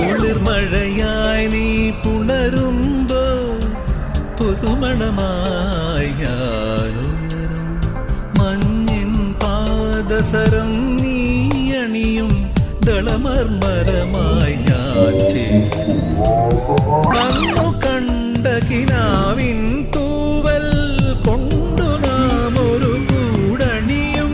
കുളിർമഴയായി നീ പുണരുമ്പോ പുതുമണമായി മഞ്ഞിൻ പാദസരം നീ അണിയും ദളമർമരമായി ഞാൻ ചേരും. തൂവൽ കൂടണിയും.